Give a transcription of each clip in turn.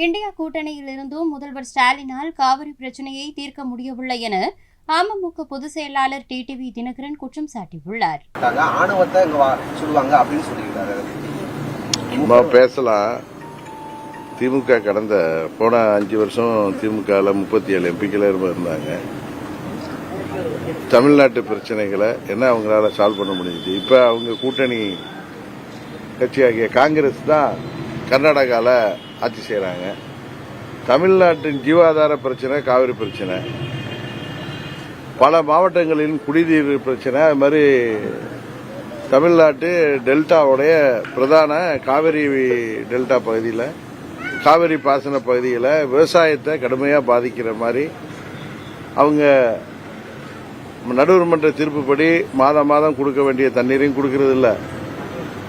India கூட்டணியிலிருந்தும் முதல்வர் ஸ்டாலினால் காவிரி பிரச்சனையை தீர்க்க முடியவில்லை என அமமுக பொதுச் செயலாளர் டிடிவி தினகரன் குற்றம் சாட்டியுள்ளார். ஆணவத்தை பேசலாம். திமுக கடந்த போன அஞ்சு வருஷம் திமுகவில் முப்பத்தி ஏழு எம்பிக்கள் இருந்தாங்க. தமிழ்நாட்டு பிரச்சனைகளை என்ன அவங்களால சால்வ் பண்ண முடிஞ்சுச்சு இப்போ அவங்க கூட்டணி கட்சியாகிய காங்கிரஸ் தான் கர்நாடகாவில் ஆட்சி செய்கிறாங்க தமிழ்நாட்டின் ஜீவாதார பிரச்சனை காவிரி பிரச்சனை. பல மாவட்டங்களின் குடிநீர் பிரச்சனை அது மாதிரி தமிழ்நாட்டு டெல்டாவுடைய பிரதான காவிரி டெல்டா பகுதியில் காவிரி பாசன பகுதியில் விவசாயத்தை கடுமையாக பாதிக்கிற மாதிரி அவங்க நடுவர் மன்ற தீர்ப்புப்படி மாதம் மாதம் கொடுக்க வேண்டிய தண்ணீரையும் கொடுக்கறதில்ல.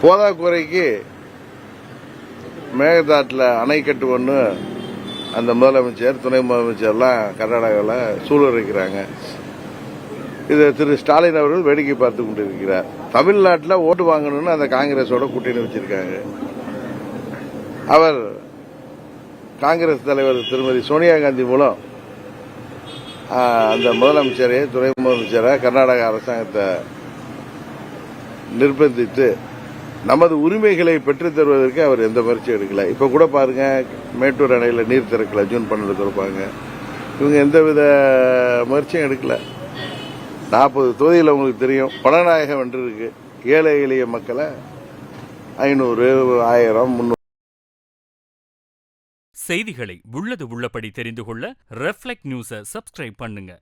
போதாக்குறைக்கு மேகதாட்டில் அணை ஒன்று அந்த முதலமைச்சர் துணை முதலமைச்சர்லாம் கர்நாடகாவில் சூழலிருக்கிறாங்க இதை திரு ஸ்டாலின் அவர்கள் வேடிக்கை பார்த்து கொண்டிருக்கிறார். தமிழ்நாட்டில் ஓட்டு வாங்கணும்னு அந்த காங்கிரஸோட கூட்டணி வச்சிருக்காங்க. அவர் காங்கிரஸ் தலைவர் திருமதி சோனியா காந்தி மூலம் அந்த முதலமைச்சரை துணை முதலமைச்சரை கர்நாடக அரசாங்கத்தை நிர்பந்தித்து நமது உரிமைகளை பெற்றுத் தருவதற்கு அவர் எந்த முயற்சியும் எடுக்கல. இப்போ கூட பாருங்க மேட்டூர் அணையில் நீர் திறக்கல ஜூன் பன்னெண்டு திறப்பாங்க. இவங்க எந்தவித முயற்சியும் எடுக்கல. நாற்பது தொகுதியில் உங்களுக்கு தெரியும் பணநாயகம் என்று இருக்கு. ஏழை எளிய மக்களை ஐநூறு ஆயிரம் முந்நூறு செய்திகளை உள்ளது உள்ளபடி தெரிந்து கொள்ள ரெஃப்ளெக்ட் நியூஸை சப்ஸ்கிரைப் பண்ணுங்க.